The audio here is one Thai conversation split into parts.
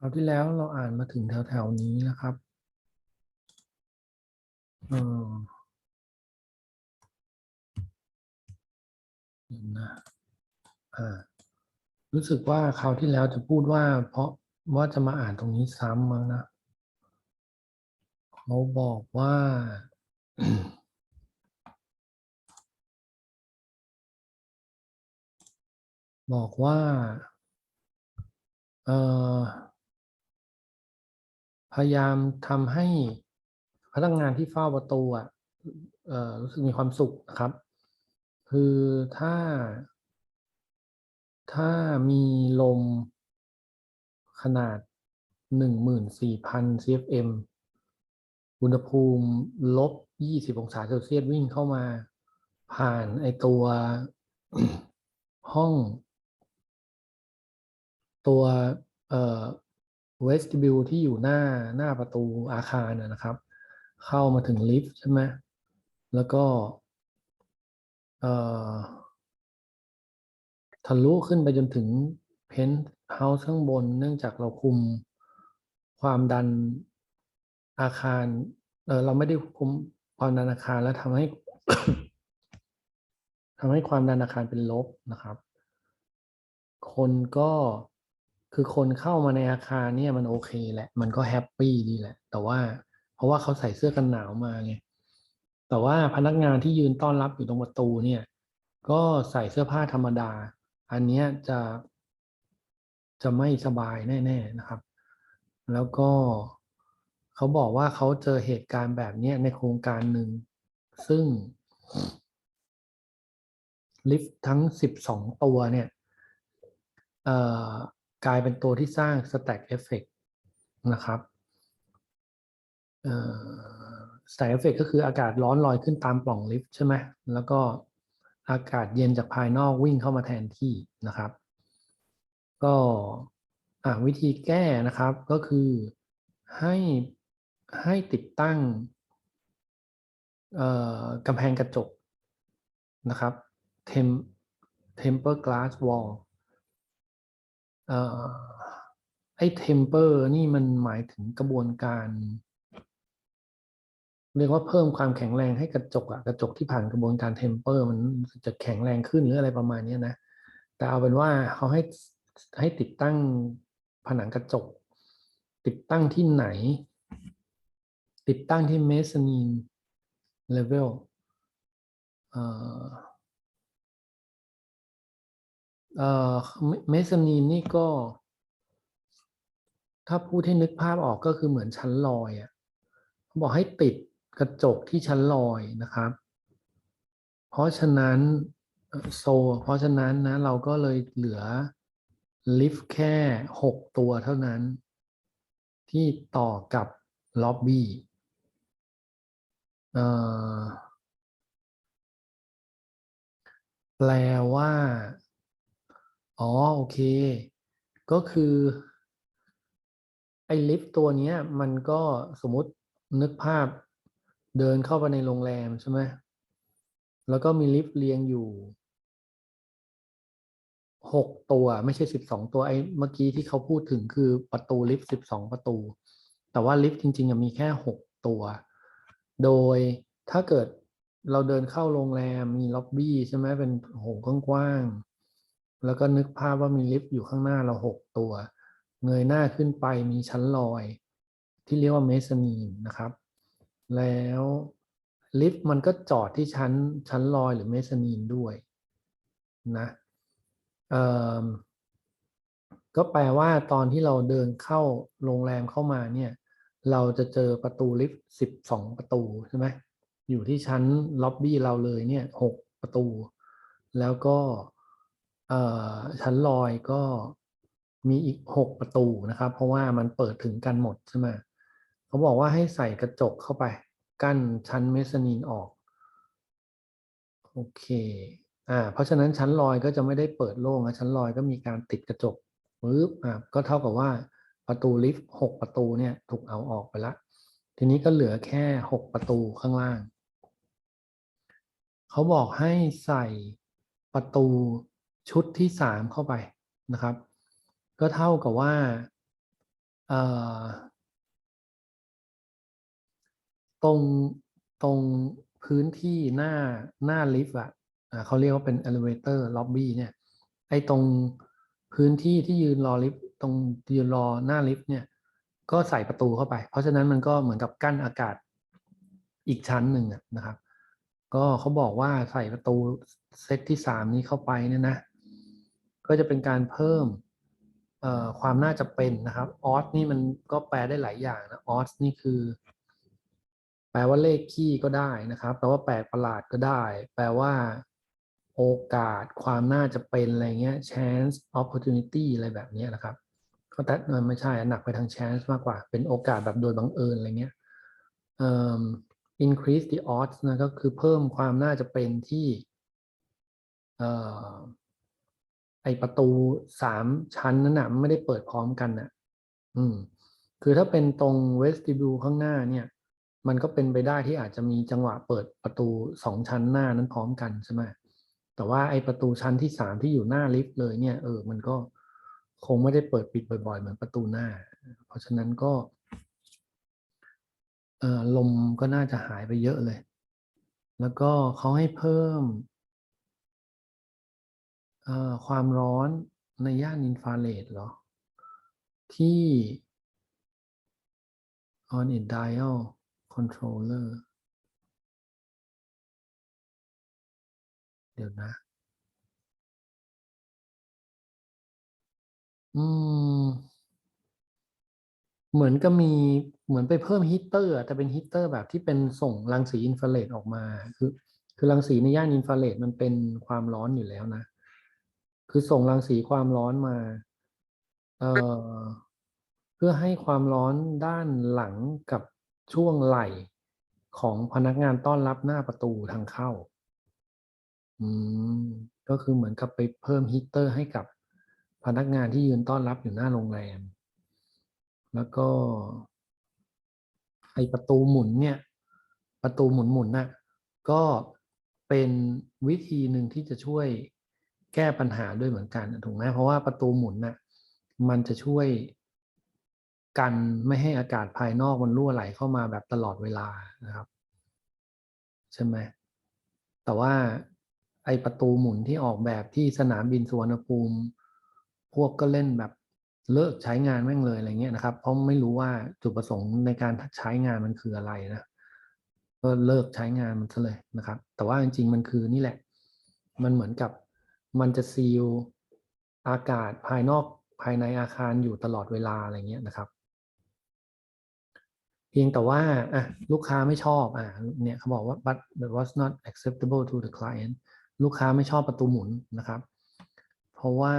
คราวที่แล้วเราอ่านมาถึงแถวๆนี้นะครับเออนะอ่ารู้สึกว่าคราวที่แล้วจะพูดว่า เพราะว่าจะมาอ่านตรงนี้ซ้ำมั้งนะเขาบอกว่าบอกว่า เอ่อ พยายามทำให้พนักงานที่เฝ้าประตูอะรู้สึกมีความสุขนะครับ คือถ้า ถ้ามีลมขนาดหนึ่งหมื่นสี่พัน CFM อุณหภูมิลบยี่สิบองศาเซลเซียสวิ่งเข้ามา ผ่านไอตัวห้อง ตัว เอ่อ vestibule ที่อยู่หน้าหน้าประตูอาคารนะครับ เข้ามาถึงลิฟต์ใช่ไหมแล้วก็ทะลุขึ้นไปจนถึงเพนท์เฮาส์ข้างบน เนื่องจากเราคุมความดันอาคารเเราไม่ได้คุมความดันอาคารแล้วทำให้ทำให้ความดันอาคารเป็นลบนะครับ คนก็ คือคนเข้ามาในอาคารเนี่ยมันโอเคแหละ มันก็แฮปปี้ดีแหละ แต่ว่าเพราะว่าเขาใส่เสื้อกันหนาวมาไงแต่ว่าพนักงานที่ยืนต้อนรับอยู่ตรงประตูเนี่ย ก็ใส่เสื้อผ้าธรรมดา อันเนี้ยจะจะไม่สบายแน่ๆนะครับ แล้วก็เขาบอกว่าเขาเจอเหตุการณ์แบบนี้ในโครงการหนึ่ง ซึ่ง ลิฟต์ทั้ง 12 ตัวเนี่ยเอ่อ กลายเป็นตัวที่สร้าง stack effect นะครับเอ่อ stack effect ก็คืออากาศร้อนลอยขึ้นตามปล่องลิฟต์ใช่ไหมแล้วก็อากาศเย็นจากภายนอกวิ่งเข้ามาแทนที่นะครับ ก็วิธีแก้นะครับก็คือให้ให้ติดตั้งกำแพงกระจกนะครับ tem temper glass wall เอ่อไอ้ temper นี่มันหมายถึงกระบวนการ เรียกว่าเพิ่มความแข็งแรงให้กระจกอะกระจกที่ผ่านกระบวนการ temper มันจะแข็งแรงขึ้นหรืออะไรประมาณนี้นะ แต่เอาเป็นว่าเขาให้ให้ติดตั้งผนังกระจก ติดตั้งที่ไหน ติดตั้งที่ mezzanine level เอ่อ เอ่อเมซานีนนี่ก็ ถ้าพูดให้นึกภาพออกก็คือเหมือนชั้นลอยอะบอกให้ติดกระจกที่ชั้นลอยนะครับ เพราะฉะนั้นโซ เพราะฉะนั้นนะ เราก็เลยเหลือลิฟต์แค่หกตัวเท่านั้น ที่ต่อกับล็อบบี้แปลว่า อ๋อ โอเค ก็คือ ไอ้ลิฟต์ตัวเนี้ย มันก็สมมตินึกภาพเดินเข้าไปในโรงแรมใช่ไหมแล้วก็มีลิฟต์เรียงอยู่หกตัวไม่ใช่สิบสองตัวไอ้เมื่อกี้ที่เขาพูดถึงคือประตูลิฟต์สิบสองประตู แต่ว่าลิฟต์จริงๆอะมีแค่หกตัว โดยถ้าเกิดเราเดินเข้าโรงแรมมีล็อบบี้ใช่ไหมเป็นโหกว้างๆ แล้วก็นึกภาพว่ามีลิฟต์อยู่ข้างหน้าเราหกตัว เงยหน้าขึ้นไปมีชั้นลอย ที่เรียกว่าเมซานีนนะครับ แล้วลิฟต์มันก็จอดที่ชั้นชั้นลอยหรือเมซานีนด้วยนะก็แปลว่าตอนที่เราเดินเข้าโรงแรมเข้ามาเนี่ย เราจะเจอประตูลิฟต์สิบสองประตูใช่ไหมอยู่ที่ชั้นล็อบบี้เราเลยเนี่ยหกประตู แล้วก็ ชั้นลอยก็มีอีกหกประตูนะครับ เพราะว่ามันเปิดถึงกันหมดใช่ไหมเขาบอกว่าให้ใส่กระจกเข้าไป กั้นชั้นเมซานีนออกโอเคอ่าเพราะฉะนั้นชั้นลอยก็จะไม่ได้เปิดโล่งนะชั้นลอยก็มีการติดกระจกปึ๊บอ่าก็เท่ากับว่าประตูลิฟต์หกประตูเนี่ยถูกเอาออกไปละทีนี้ก็เหลือแค่หกประตูข้างล่างเขาบอกให้ใส่ประตู ชุดที่สามเข้าไปนะครับ ก็เท่ากับว่าตรงตรงพื้นที่หน้าหน้าลิฟต์อะเขาเรียกว่าเป็น elevator lobby เนี่ยไอ้ตรงพื้นที่ที่ยืนรอลิฟต์ตรงยืนรอหน้าลิฟต์เนี่ย ก็ใส่ประตูเข้าไป เพราะฉะนั้นมันก็เหมือนกับกั้นอากาศอีกชั้นหนึ่งนะครับ ก็เขาบอกว่าใส่ประตูเซตที่สามนี้เข้าไปเนี่ยนะ ก็จะเป็นการเพิ่มความน่าจะเป็นนะครับออสนี่มันก็แปลได้หลายอย่างนะออสนี่คือ แปลว่าเลขคี่ก็ได้นะครับ แปลว่าแปลกประหลาดก็ได้ แปลว่า โอกาส ความน่าจะเป็นอะไรเงี้ย chance opportunity อะไรแบบนี้นะครับก็แต่ไม่ใช่หนักไปทาง chance มากกว่า เป็นโอกาสแบบโดยบังเอิญอะไรเงี้ย increase the odds นะก็คือเพิ่มความน่าจะเป็นที่ อ่อไอประตูสามชั้นนั้นนะไม่ได้เปิดพร้อมกันน่ะ อืม คือถ้าเป็นตรง vestibule ข้างหน้าเนี่ย มันก็เป็นไปได้ที่อาจจะมีจังหวะเปิดประตูสองชั้นหน้านั้นพร้อมกันใช่ไหมแต่ว่าไอประตูชั้นที่สามที่อยู่หน้าลิฟต์เลยเนี่ยเออมันก็คงไม่ได้เปิดปิดบ่อยๆ เหมือนประตูหน้า เพราะฉะนั้นก็เออลมก็น่าจะหายไปเยอะเลย แล้วก็เขาให้เพิ่ม ความร้อนในย่านอินฟราเรดเหรอ ที่ on a dial controller เดี๋ยวนะ อืม เหมือนก็มีเหมือนไปเพิ่มฮีตเตอร์ แต่เป็นฮีตเตอร์แบบที่เป็นส่งรังสีอินฟราเรดออกมา คือ คือรังสีในย่านอินฟราเรดมันเป็นความร้อนอยู่แล้วนะ คือส่งรังสีความร้อนมา เอ่อ เพื่อให้ความร้อนด้านหลังกับช่วงไหล่ของพนักงานต้อนรับหน้าประตูทางเข้า อืม ก็คือเหมือนกับไปเพิ่มฮีตเตอร์ให้กับพนักงานที่ยืนต้อนรับอยู่หน้าโรงแรม แล้วก็ไอประตูหมุนเนี่ย ประตูหมุนหมุนน่ะ ก็เป็นวิธีหนึ่งที่จะช่วย แก้ปัญหาด้วยเหมือนกันถูกไหมเพราะว่าประตูหมุนน่ะมันจะช่วยกันไม่ให้อากาศภายนอกมันรั่วไหลเข้ามาแบบตลอดเวลานะครับ ใช่ไหมแต่ว่าไอประตูหมุนที่ออกแบบที่สนามบินสุวรรณภูมิ พวกก็เล่นแบบเลิกใช้งานแม่งเลยอะไรเงี้ยนะครับ เพราะไม่รู้ว่าจุดประสงค์ในการใช้งานมันคืออะไรนะก็เลิกใช้งานมันซะเลยนะครับ แต่ว่าจริงๆมันคือนี่แหละ มันเหมือนกับ มันจะซีลอากาศภายนอกภายในอาคารอยู่ตลอดเวลาอะไรเงี้ยนะครับ เพียงแต่ว่าอะลูกค้าไม่ชอบอะเนี่ยเขาบอกว่า but that was not acceptable to the client ลูกค้าไม่ชอบประตูหมุนนะครับ เพราะว่า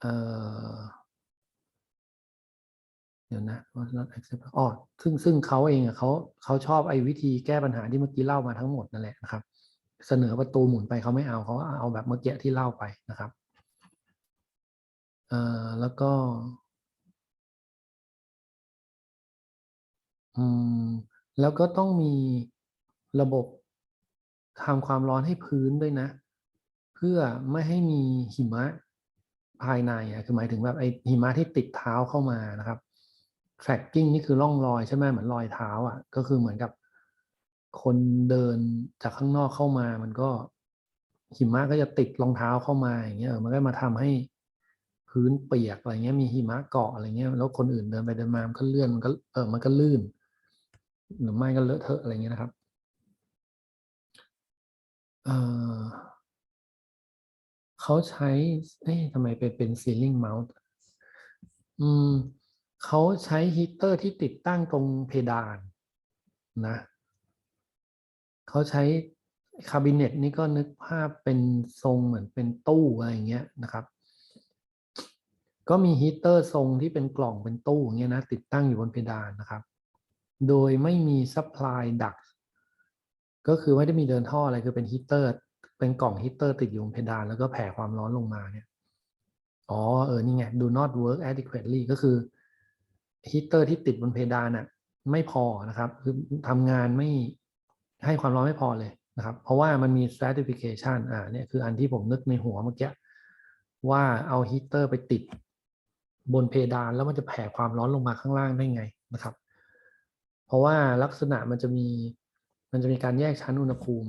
เออเดี๋ยวนะ was not acceptable อ๋อซึ่งซึ่งเขาเองอะเขาเขาชอบไอ้วิธีแก้ปัญหาที่เมื่อกี้เล่ามาทั้งหมดนั่นแหละนะครับ เสนอประตูหมุนไปเขาไม่เอาเขาเอาแบบเมื่อกี้ที่เล่าไปนะครับเอ่อแล้วก็อืมแล้วก็ต้องมีระบบทำความร้อนให้พื้นด้วยนะ เพื่อไม่ให้มีหิมะภายในอะคือหมายถึงแบบไอหิมะที่ติดเท้าเข้ามานะครับ tracking นี่คือร่องรอยใช่ไหมเหมือนรอยเท้าอะ ก็คือเหมือนกับ คนเดินจากข้างนอกเข้ามา มันก็หิมะก็จะติดรองเท้าเข้ามาอย่างเงี้ยเออมันก็มาทำให้พื้นเปียกอะไรเงี้ยมีหิมะเกาะอะไรเงี้ยแล้วคนอื่นเดินไปเดินมามันก็เลื่อนมันก็เออมันก็ลื่น หรือไม่ก็เลอะเทอะอะไรเงี้ยนะครับเออเขาใช้เอ๊ะทำไมไปเป็น ceiling mount อืมเขาใช้ฮีเตอร์ที่ติดตั้งตรงเพดานนะ เขาใช้คาบิเนตนี่ก็นึกภาพเป็นทรงเหมือนเป็นตู้อะไรอย่างเงี้ยนะครับ ก็มีฮีเตอร์ทรงที่เป็นกล่องเป็นตู้อย่างเงี้ยนะติดตั้งอยู่บนเพดานนะครับ โดยไม่มี supply duct ก็คือไม่ได้มีเดินท่ออะไรคือเป็นฮีเตอร์เป็นกล่องฮีเตอร์ติดอยู่บนเพดานแล้วก็แผ่ความร้อนลงมาเนี่ยอ๋อเออนี่ไง do not work adequately ก็คือฮีเตอร์ที่ติดบนเพดานอะไม่พอนะครับ คือทำงานไม่ ให้ความร้อนไม่พอเลยนะครับ เพราะว่ามันมี stratification อ่าเนี่ยคืออันที่ผมนึกในหัวเมื่อกี้ว่าเอาฮีเตอร์ไปติดบนเพดานแล้วมันจะแผ่ความร้อนลงมาข้างล่างได้ไงนะครับ เพราะว่าลักษณะมันจะมีมันจะมีการแยกชั้นอุณหภูมิ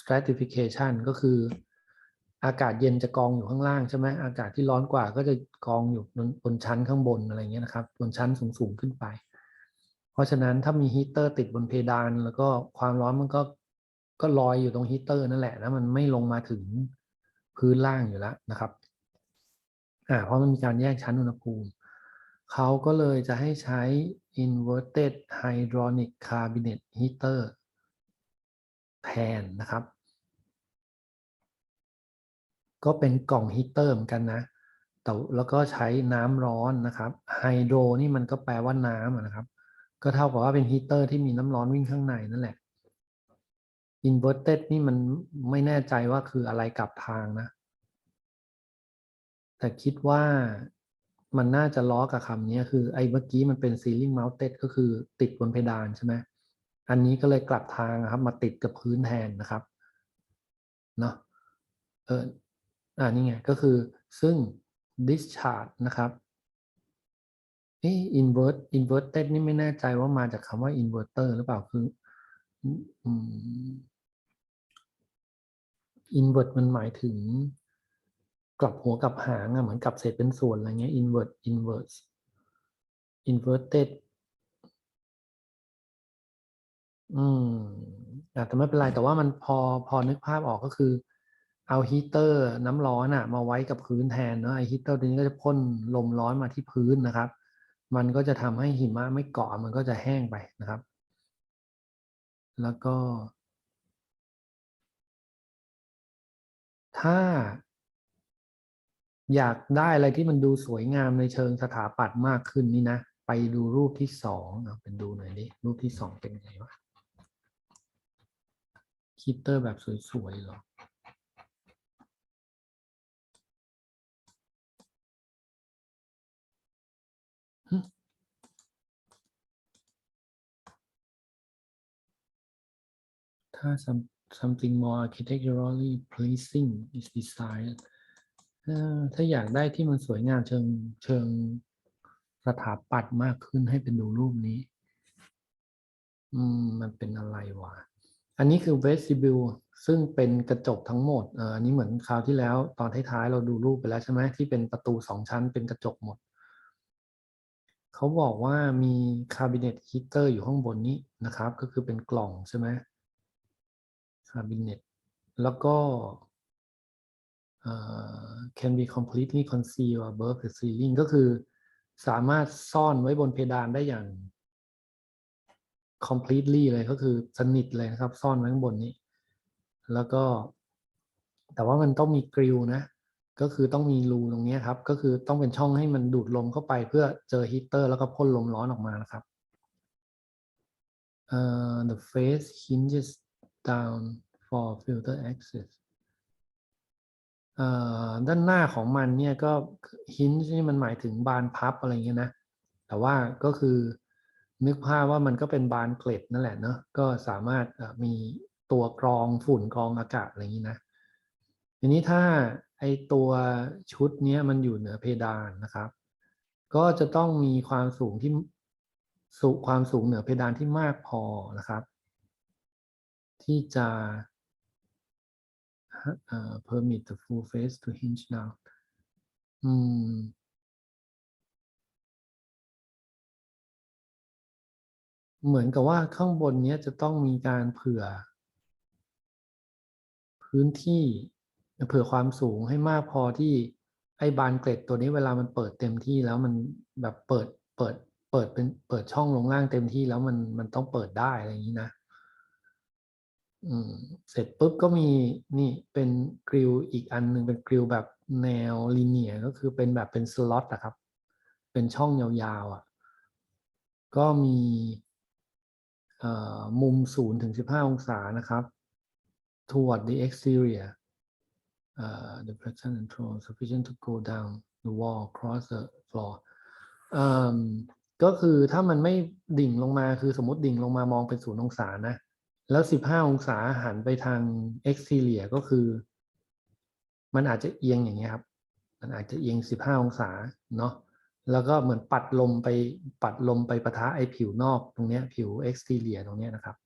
stratification ก็คืออากาศเย็นจะกองอยู่ข้างล่างใช่ไหมอากาศที่ร้อนกว่าก็จะกองอยู่บนบนชั้นข้างบนอะไรเงี้ยนะครับ บนชั้นสูงๆขึ้นไป ราะฉะนั้นถ้ามีฮีเตอร์ติดบนเพดาน แล้วก็ความร้อนมันก็ก็ลอยอยู่ตรงฮีเตอร์นั่นแหละนะมันไม่ลงมาถึงพื้นล่างอยู่แล้วนะครับอ่าเพราะมันมีการแยกชั้นอุณหภูมิ เขาก็เลยจะให้ใช้ inverted hydronic cabinet heater แทนนะครับ ก็เป็นกล่องฮีเตอร์เหมือนกันนะแต่แล้วก็ใช้น้ำร้อนนะครับไฮโดรนี่มันก็แปลว่าน้ำนะครับ ก็เท่ากับว่าเป็นฮีเตอร์ที่มีน้ำร้อนวิ่งข้างในนั่นแหละ inverted นี่มันไม่แน่ใจว่าคืออะไรกลับทางนะ แต่คิดว่ามันน่าจะล้อกับคำนี้คือไอ้เมื่อกี้มันเป็น ceiling mounted ก็คือติดบนเพดานใช่ไหมอันนี้ก็เลยกลับทางครับ มาติดกับพื้นแทนนะครับเนาะเอออ่านี่ไงก็คือซึ่ง discharge นะครับ เอ๊ะ invert inverted นี่ไม่แน่ใจว่ามาจากคำว่า inverter หรือเปล่าคืออืม invert มันหมายถึง กลับหัวกลับหางอะเหมือนกลับเศษเป็นส่วนอะไรเงี้ย invert inverse inverted อืมอะแต่ไม่เป็นไร แต่ว่ามันพอพอนึกภาพออกก็คือ เอาฮีเตอร์น้ำร้อนอะมาไว้กับพื้นแทนเนาะไอฮีเตอร์ตัวนี้ก็จะพ่นลมร้อนมาที่พื้นนะครับ มันก็จะทำให้หิมะไม่เกาะมันก็จะแห้งไปนะครับ แล้วก็ ถ้า อยากได้อะไรที่มันดูสวยงามในเชิงสถาปัตย์มากขึ้นนี่นะ ไปดูรูปที่สองเอาเป็นดูหน่อยดิรูปที่สองเป็นไงวะคีเตอร์แบบสวยๆหรอ ถ้า some something more architecturally pleasing is desired ถ้าอยากได้ที่มันสวยงามเชิงเชิงสถาปัตย์มากขึ้นให้เป็นดูรูปนี้ อืม มันเป็นอะไรวะ อันนี้คือ vestibule ซึ่งเป็นกระจกทั้งหมดอันนี้เหมือนคราวที่แล้ว ตอนท้ายๆเราดูรูปไปแล้วใช่ไหมที่เป็นประตูสองชั้นเป็นกระจกหมด เขาบอกว่ามี cabinet heater อยู่ข้างบนนี้นะครับ ก็คือเป็นกล่องใช่ไหม cabinet แล้วก็ can be completely concealed above the ceiling ก็คือสามารถซ่อนไว้บนเพดานได้อย่าง completely เลยก็คือสนิทเลยนะครับ ซ่อนไว้ข้างบนนี้ แล้วก็ แต่ว่ามันต้องมีกริลนะ ก็คือต้องมีรูตรงนี้ครับ ก็คือต้องเป็นช่องให้มันดูดลมเข้าไปเพื่อเจอฮีเตอร์แล้วก็พ่นลมร้อนออกมานะครับเอ่อ the face hinges down for filter access ด้านหน้าของมันเนี่ยก็ hinge นี่มันหมายถึงบานพับอะไรเงี้ยนะ แต่ว่าก็คือนึกภาพว่ามันก็เป็นบานเกล็ดนั่นแหละเนาะก็สามารถมีตัวกรองฝุ่นกรองอากาศอะไรอย่างนี้นะทีนี้ถ้าไอตัวชุดเนี้ยมันอยู่เหนือเพดานนะครับ ก็จะต้องมีความสูงที่สูงความสูงเหนือเพดานที่มากพอนะครับ ที่จะเอ่อ permit the full face to hinge down อืมเหมือนกับว่าข้างบนนี้จะต้องมีการเผื่อ พื้นที่เผื่อความสูงให้มากพอที่ไอ้บานเกล็ดตัวนี้เวลามันเปิดเต็มที่แล้วมันแบบเปิดเปิดเปิดเป็นเปิดช่องลงล่างเต็มที่แล้วมันมันต้องเปิดได้อะไรอย่างนี้นะ เสร็จปุ๊บก็มีนี่เป็นกริลอีกอันหนึ่งเป็นกริลแบบแนวลีเนียก็คือเป็นแบบเป็นสล็อตอะครับ เป็นช่องยาวๆอะ ก็มีมุมศูนย์ถึงสิบห้าองศานะครับ toward the exterior uh, the pressure control sufficient to go down the wall across the floor ก็คือถ้ามันไม่ดิ่งลงมาคือสมมติดิ่งลงมามองเป็นศูนย์องศานะ แล้วสิบห้าองศาหันไปทาง exterior ก็คือ มันอาจจะเอียงอย่างเงี้ยครับ มันอาจจะเอียงสิบห้าองศาเนาะแล้วก็เหมือนปัดลมไปปัดลมไปปะทะไอ้ผิวนอกตรงเนี้ยผิว exterior ตรงเนี้ยนะครับ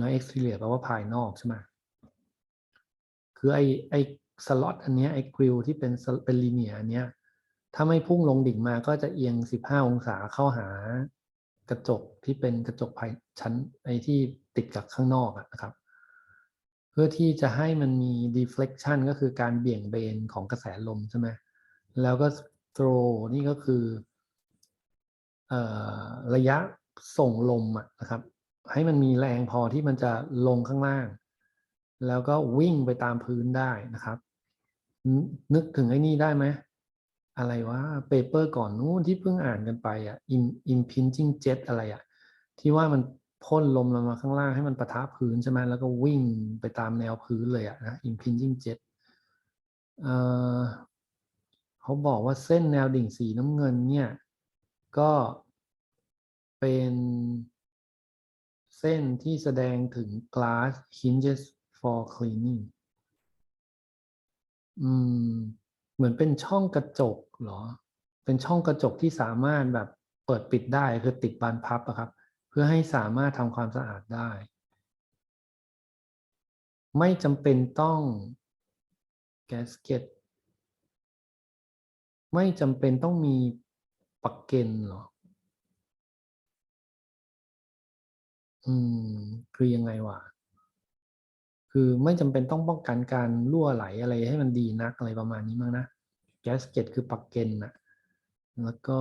นะ exterior แปลว่าภายนอกใช่ไหมคือไอ้ไอ้สล็อตอันเนี้ยไอ้กริลที่เป็นเป็นลีเนียอันเนี้ยถ้าไม่พุ่งลงดิ่งมาก็จะเอียง15องศาเข้าหากระจกที่เป็นกระจกภายชั้นไอ้ที่ ติดกับข้างนอกนะครับ เพื่อที่จะให้มันมี deflection ก็คือการเบี่ยงเบนของกระแสลมใช่ไหมแล้วก็ throw นี่ก็คืออระยะส่งลมนะครับ ให้มันมีแรงพอที่มันจะลงข้างล่าง แล้วก็วิ่งไปตามพื้นได้นะครับ นึกถึงไอ้นี่ได้ไหมอะไรวะเปเปอร์ก่อนนู้นที่เพิ่งอ่านกันไปอะ impinging jet อะไรอะ ที่ว่ามัน พ่นลมลงมาข้างล่างให้มันประทะพื้นใช่ไหมแล้วก็วิ่งไปตามแนวพื้นเลยอะนะ impinging jet เอ่อเขาบอกว่าเส้นแนวดิ่งสีน้ำเงินเนี่ย ก็เป็นเส้นที่แสดงถึง glass hinges for cleaning อืม เหมือนเป็นช่องกระจกเหรอ เป็นช่องกระจกที่สามารถแบบเปิดปิดได้คือติดบานพับอะครับ พื่อให้สามารถทำความสะอาดได้ ไม่จำเป็นต้องแกสเก็ตไม่จำเป็นต้องมีปักเกนหรอ อืม คือยังไงวะ คือไม่จำเป็นต้องป้องกันการรั่วไหลอะไรให้มันดีนักอะไรประมาณนี้มั้งนะ แกสเก็ตคือปักเกนนะแล้วก็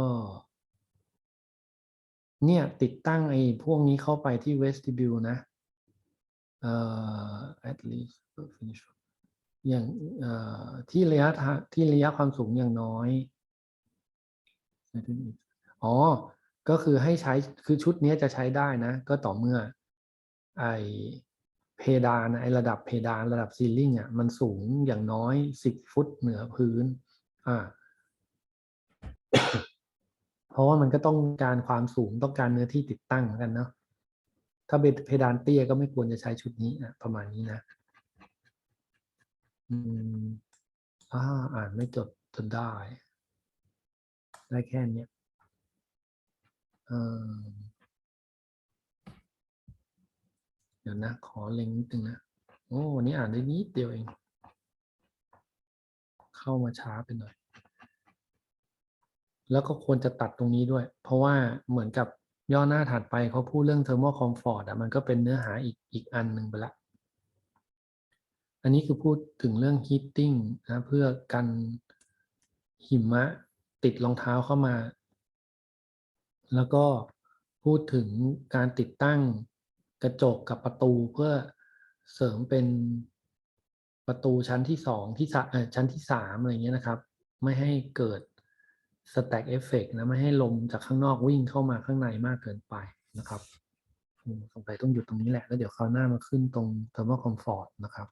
เนี่ยติดตั้งไอ้พวกนี้เข้าไปที่ vestibule นะเอ่อ at least finish อย่างเอ่อที่ระยะทางที่ระยะความสูงอย่างน้อยอ๋อ ก็คือให้ใช้คือชุดนี้จะใช้ได้นะ ก็ต่อเมื่อ ไอเพดานไอระดับเพดานระดับซีลิ่งอะมันสูงอย่างน้อยสิบฟุตเหนือพื้น อ่า เพราะว่ามันก็ต้องการความสูงต้องการเนื้อที่ติดตั้งเหมือนกันเนาะถ้าเป็นเพดานเตี้ยก็ไม่ควรจะใช้ชุดนี้อะประมาณนี้นะอืมอ่าอ่านไม่จบจนได้ ได้แค่เนี้ยเออเดี๋ยวนะ ขอเล็งนิดนึงนะ โอ้วันนี้อ่านได้นิดเดียวเอง เข้ามาช้าไปหน่อย แล้วก็ควรจะตัดตรงนี้ด้วย เพราะว่าเหมือนกับย่อหน้าถัดไปเขาพูดเรื่อง thermal comfort อะมันก็เป็นเนื้อหาอีกอีกอันหนึ่งไปละ อันนี้คือพูดถึงเรื่อง heating นะเพื่อกันหิมะติดรองเท้าเข้ามา แล้วก็พูดถึงการติดตั้งกระจกกับประตูเพื่อเสริมเป็นประตูชั้นที่สองที่สะเออชั้นที่สามอะไรเงี้ยนะครับ ไม่ให้เกิด สแต็กเอฟเฟกนะไม่ให้ลมจากข้างนอกวิ่งเข้ามาข้างในมากเกินไปนะครับอืมสงสัยต้องหยุดตรงนี้แหละ แล้วเดี๋ยวคราวหน้ามาขึ้นตรง thermal comfort นะครับ